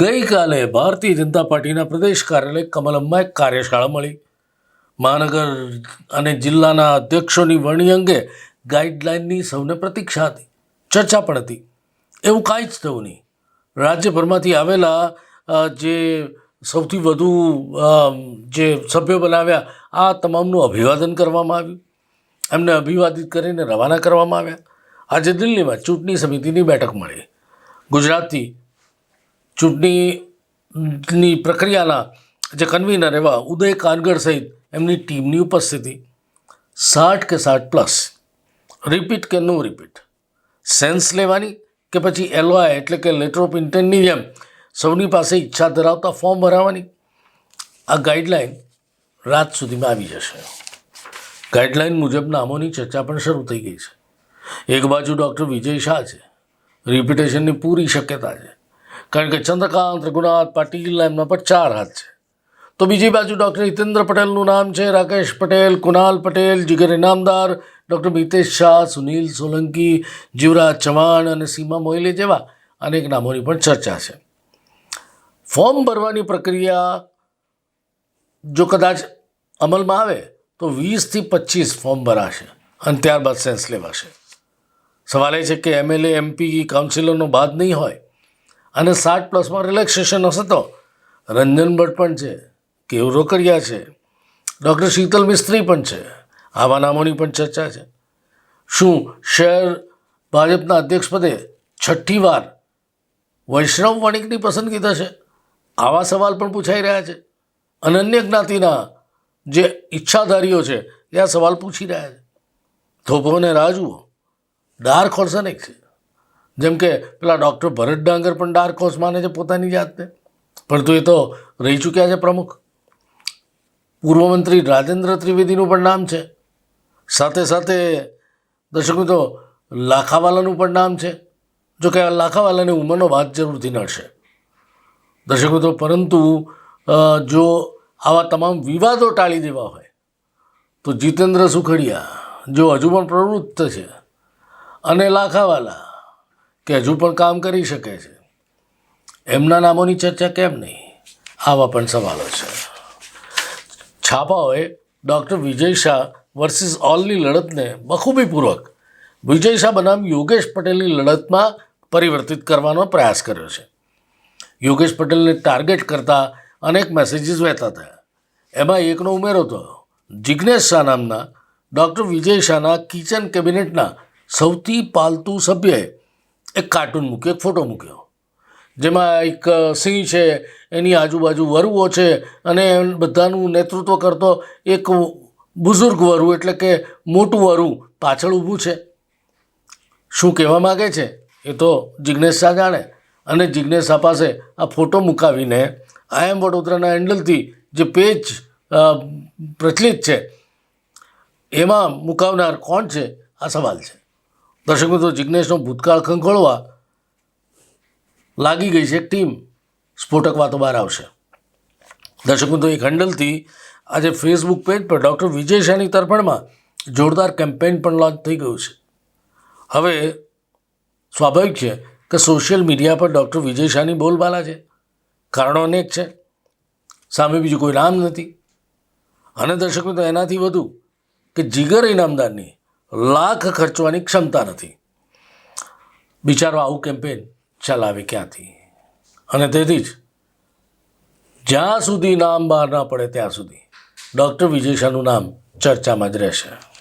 ગઈકાલે ભારતીય જનતા પાર્ટીના પ્રદેશ કાર્યાલય કમલમમાં એક કાર્યશાળા મળી. મહાનગર અને જિલ્લાના અધ્યક્ષોની વરણી અંગે ગાઈડલાઇનની સૌને પ્રતીક્ષા હતી, ચર્ચા પણ હતી. એવું કાંઈ જ થયું નહીં. રાજ્યભરમાંથી આવેલા જે સૌથી વધુ જે સભ્યો બનાવ્યા, આ તમામનું અભિવાદન કરવામાં આવ્યું. એમને અભિવાદિત કરીને રવાના કરવામાં આવ્યા. આજે દિલ્હીમાં ચૂંટણી સમિતિની બેઠક મળી. ગુજરાતથી ચૂંટણીની પ્રક્રિયાના જે કન્વીનર એવા ઉદય કાનગર સહિત એમની ટીમની ઉપસ્થિતિ સાઠ કે સાઠ પ્લસ રિપીટ કે નો રિપીટ સેન્સ લેવાની કે પછી એલવાય એટલે કે લેટર ઓફ ઇન્ટેન્ટની જેમ સૌની પાસે ઈચ્છા ધરાવતા ફોર્મ ભરાવાની? આ ગાઈડલાઇન રાત સુધીમાં આવી જશે. ગાઈડલાઇન મુજબ નામોની ચર્ચા પણ શરૂ થઈ ગઈ છે. એક બાજુ ડૉક્ટર વિજય શાહ છે. રિપીટેશનની પૂરી શક્યતા છે. કારણ કે ચંદ્રકાંત રઘુનાથ પાટીલ એમના પર ચાર હાથ છે. તો બીજી બાજુ ડૉક્ટર હિતેન્દ્ર પટેલનું નામ છે, રાકેશ પટેલ કુનાલ પટેલ, જીગર ઇનામદાર ડૉક્ટર મિતેશ શાહ, સુનિલ સોલંકી, જીવરાજ ચૌહાણ અને સીમા મોઇલે જેવા અનેક નામોની પણ ચર્ચા છે. ફોર્મ ભરવાની પ્રક્રિયા જો કદાચ અમલમાં આવે તો વીસથી પચીસ ફોર્મ ભરાશે અને ત્યારબાદ સેન્સ લેવાશે. સવાલ એ છે કે એમએલએ, એમપી, કાઉન્સિલરનો બાદ નહીં હોય અને સાઠ પ્લસમાં રિલેક્સેશન હશે તો રંજન ભટ્ટ પણ છે, કેવ રોકડિયા છે, ડૉક્ટર શીતલ મિસ્ત્રી પણ છે, આવા નામોની પણ ચર્ચા છે. શું શહેર ભાજપના અધ્યક્ષપદે છઠ્ઠી વાર વૈષ્ણવ વણિકની પસંદગી થશે? આવા સવાલ પણ પૂછાઈ રહ્યા છે. અનન્ય જ્ઞાતિના જે ઈચ્છાધારીઓ છે, એ આ સવાલ પૂછી રહ્યા છે. થોભોને રાહ જુઓ ડાર્ક હોર્સન એક છે. જેમ કે પેલા ડૉક્ટર ભરત ડાંગર પણ ડાર્ક હોર્સ માને છે પોતાની જાતને. પરંતુ એ તો રહી ચૂક્યા છે પ્રમુખ. પૂર્વ મંત્રી રાજેન્દ્ર ત્રિવેદીનું પણ નામ છે. સાથે સાથે દર્શકો તો લાખાવાલાનું પણ નામ છે. જો કે આ લાખાવાલાને ઉંમરનો વાત જરૂરથી નડશે. દર્શક મિત્રો, પરંતુ જો આવા તમામ વિવાદો ટાળી દેવા હોય, તો જીતેન્દ્ર સુખડિયા જો હજુ પણ પ્રવૃત્ત છે અને લાખાવાલા કે હજુ પણ કામ કરી શકે છે? એમના નામોની ચર્ચા કેમ નહીં? આવા પણ સવાલો છે. છાપાઓએ ડૉક્ટર વિજય શાહ વર્સિસ ઓલની લડતને બખૂબીપૂર્વક વિજય શાહ બનામ યોગેશ પટેલની લડતમાં પરિવર્તિત કરવાનો પ્રયાસ કર્યો છે. યોગેશ પટેલને ટાર્ગેટ કરતા અનેક મેસેજીસ વહેતા થયા. એમાં એકનો ઉમેરો થયો જિજ્ઞેશ શાહ નામના ડૉક્ટર વિજય શાહના કિચન કેબિનેટના સૌથી પાલતુ સભ્યએ એક કાર્ટૂન મૂક્યો, એક ફોટો મૂક્યો. જેમાં એક સિંહ છે, એની આજુબાજુ વરુઓ છે, અને બધાનું નેતૃત્વ કરતો એક બુઝુર્ગ વરુ, એટલે કે મોટું વરુ પાછળ ઊભું છે. શું કહેવા માગે છે? એ તો જિજ્ઞેશ શાહ જાણે. અને જિજ્ઞેશ શાહ પાસે આ ફોટો મુકાવીને આઈ એમ વડોદરાના હેન્ડલથી જે પેજ પ્રચલિત છે, એમાં મુકાવનાર કોણ છે? આ સવાલ છે. દર્શક મિત્રો જિજ્ઞેશનો ભૂતકાળ ખંખોળવા લાગી ગઈ છે ટીમ. સ્ફોટક વાતો બહાર આવશે. દર્શક મિત્રો, એક હેન્ડલથી આજે ફેસબુક પેજ પર ડૉક્ટર વિજય શાહની તરફેણમાં જોરદાર કેમ્પેઇન પણ લોન્ચ થઈ ગયું છે. હવે સ્વાભાવિક છે કે સોશિયલ મીડિયા પર ડૉક્ટર વિજય શાહની બોલબાલા છે. કારણો અનેક છે. સામે બીજું કોઈ નામ નથી. અને દર્શક મિત્રો, એનાથી વધુ કે જીગર ઇનામદારની લાખ ખર્ચવાની ક્ષમતા નથી. બિચારો આવું કેમ્પેન ચલાવે ક્યાંથી? અને તેથી જ જ્યાં સુધી નામ બહાર ના પડે ત્યાં સુધી. ડૉક્ટર વિજય શાહનું નામ ચર્ચામાં જ રહેશે.